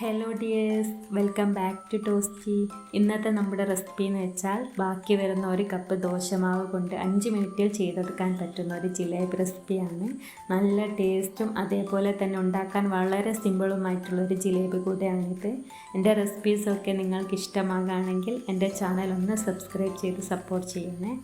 Hello dears welcome back to Toasty ഇന്നത്തെ നമ്മുടെ recipe എന്ന് വെച്ചാൽ ബാക്കി വരുന്ന ഒരു കപ്പ് ദോശമാവ് കൊണ്ട് അഞ്ച് മിനിറ്റിൽ ചെയ്തെടുക്കാൻ പറ്റുന്ന ഒരു ജിലേബി റെസിപ്പിയാണ് നല്ല ടേസ്റ്റും അതേപോലെ തന്നെ ഉണ്ടാക്കാൻ വളരെ സിമ്പിളുമായിട്ടുള്ള ഒരു ജിലേബി കൂടെയാണിത്. എന്റെ റെസിപ്പീസൊക്കെ നിങ്ങൾക്ക് ഇഷ്ടമാകുകയാണെങ്കിൽ എന്റെ ചാനൽ ഒന്ന് സബ്സ്ക്രൈബ് ചെയ്ത് സപ്പോർട്ട് ചെയ്യണേ.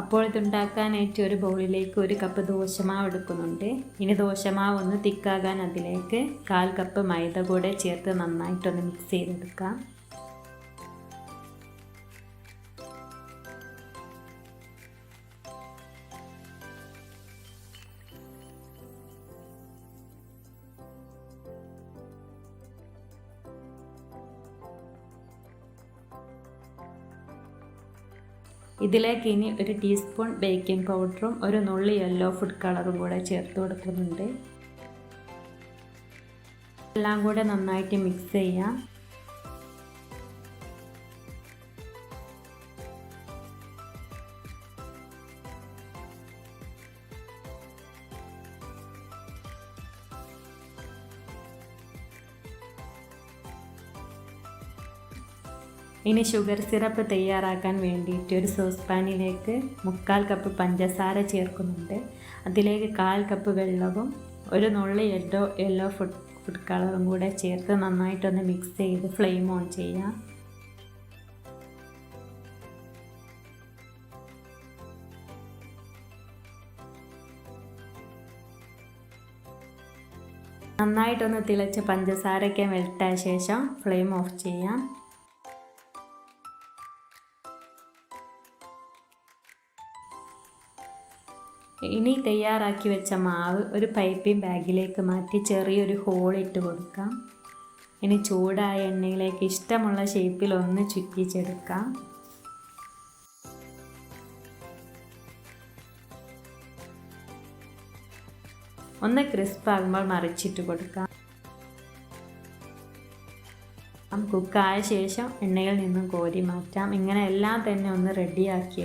അപ്പോൾ ഇതുണ്ടാക്കാനായിട്ട് ഒരു ബൗളിലേക്ക് ഒരു കപ്പ് ദോശമാവ് എടുക്കുന്നുണ്ട്. ഇനി ദോശമാവ് ഒന്ന് തിക്കാകാൻ അതിലേക്ക് കാൽ കപ്പ് മൈദ കൂടെ ചേർത്ത് നന്നായിട്ടൊന്ന് മിക്സ് ചെയ്തെടുക്കാം. ഇതിലേക്ക് ഇനി ഒരു ടീസ്പൂൺ ബേക്കിംഗ് പൗഡറും ഒരു നുള്ളി യെല്ലോ ഫുഡ് കളറും കൂടെ ചേർത്ത് കൊടുക്കുന്നുണ്ട്. എല്ലാം കൂടെ നന്നായിട്ട് മിക്സ് ചെയ്യാം. ഇനി ഷുഗർ സിറപ്പ് തയ്യാറാക്കാൻ വേണ്ടിയിട്ട് ഒരു സോസ് പാനിലേക്ക് മുക്കാൽ കപ്പ് പഞ്ചസാര ചേർക്കുന്നുണ്ട്. അതിലേക്ക് കാൽ കപ്പ് വെള്ളവും ഒരു നുള്ളി യെല്ലോ യെല്ലോ ഫുഡ് ഫുഡ് കളറും കൂടെ ചേർത്ത് നന്നായിട്ടൊന്ന് മിക്സ് ചെയ്ത് ഫ്ലെയിം ഓൺ ചെയ്യാം. നന്നായിട്ടൊന്ന് തിളച്ച് പഞ്ചസാരയ്ക്ക് മെൽട്ടായ ശേഷം ഫ്ലെയിം ഓഫ് ചെയ്യാം. ഇനി തയ്യാറാക്കി വെച്ച മാവ് ഒരു പൈപ്പിംഗ് ബാഗിലേക്ക് മാറ്റി ചെറിയൊരു ഹോൾ ഇട്ട് കൊടുക്കാം. ഇനി ചൂടായ എണ്ണയിലേക്ക് ഇഷ്ടമുള്ള ഷേപ്പിൽ ഒന്ന് ചുറ്റിച്ചെടുക്കാം. ഒന്ന് ക്രിസ്പ് ആകുമ്പോൾ മറിച്ചിട്ട് കൊടുക്കാം. കുക്കായ ശേഷം എണ്ണയിൽ നിന്നും കോരി മാറ്റാം. ഇങ്ങനെ എല്ലാം തന്നെ ഒന്ന് റെഡിയാക്കി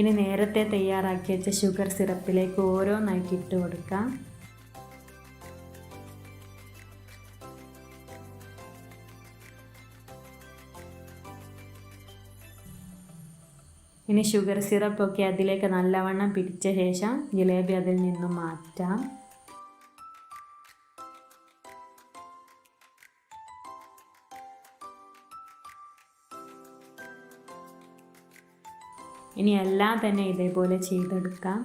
ഇനി നേരത്തെ തയ്യാറാക്കി വെച്ച ഷുഗർ സിറപ്പിലേക്ക് ഓരോന്നായിട്ട് ഇട്ട് കൊടുക്കാം. ഇനി ഷുഗർ സിറപ്പൊക്കെ അതിലേക്ക് നല്ലവണ്ണം പിടിച്ച ശേഷം ജിലേബി അതിൽ നിന്നും മാറ്റാം. ഇനി എല്ലാം തന്നെ ഇതേപോലെ ചെയ്തെടുക്കാം.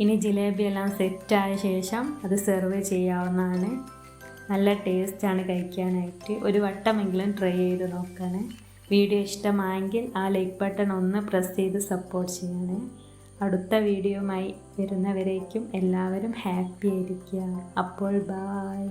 ഇനി ജിലേബി എല്ലാം സെറ്റായ ശേഷം അത് സെർവ് ചെയ്യാവുന്നതാണ്. നല്ല ടേസ്റ്റാണ് കഴിക്കാനായിട്ട്. ഒരു വട്ടമെങ്കിലും ട്രൈ ചെയ്ത് നോക്കണേ. വീഡിയോ ഇഷ്ടമായെങ്കിൽ ആ ലൈക്ക് ബട്ടൺ ഒന്ന് പ്രസ് ചെയ്ത് സപ്പോർട്ട് ചെയ്യണേ. അടുത്ത വീഡിയോയുമായി വരുന്നവരേക്കും എല്ലാവരും ഹാപ്പി ആയിരിക്കുക. അപ്പോൾ ബായ്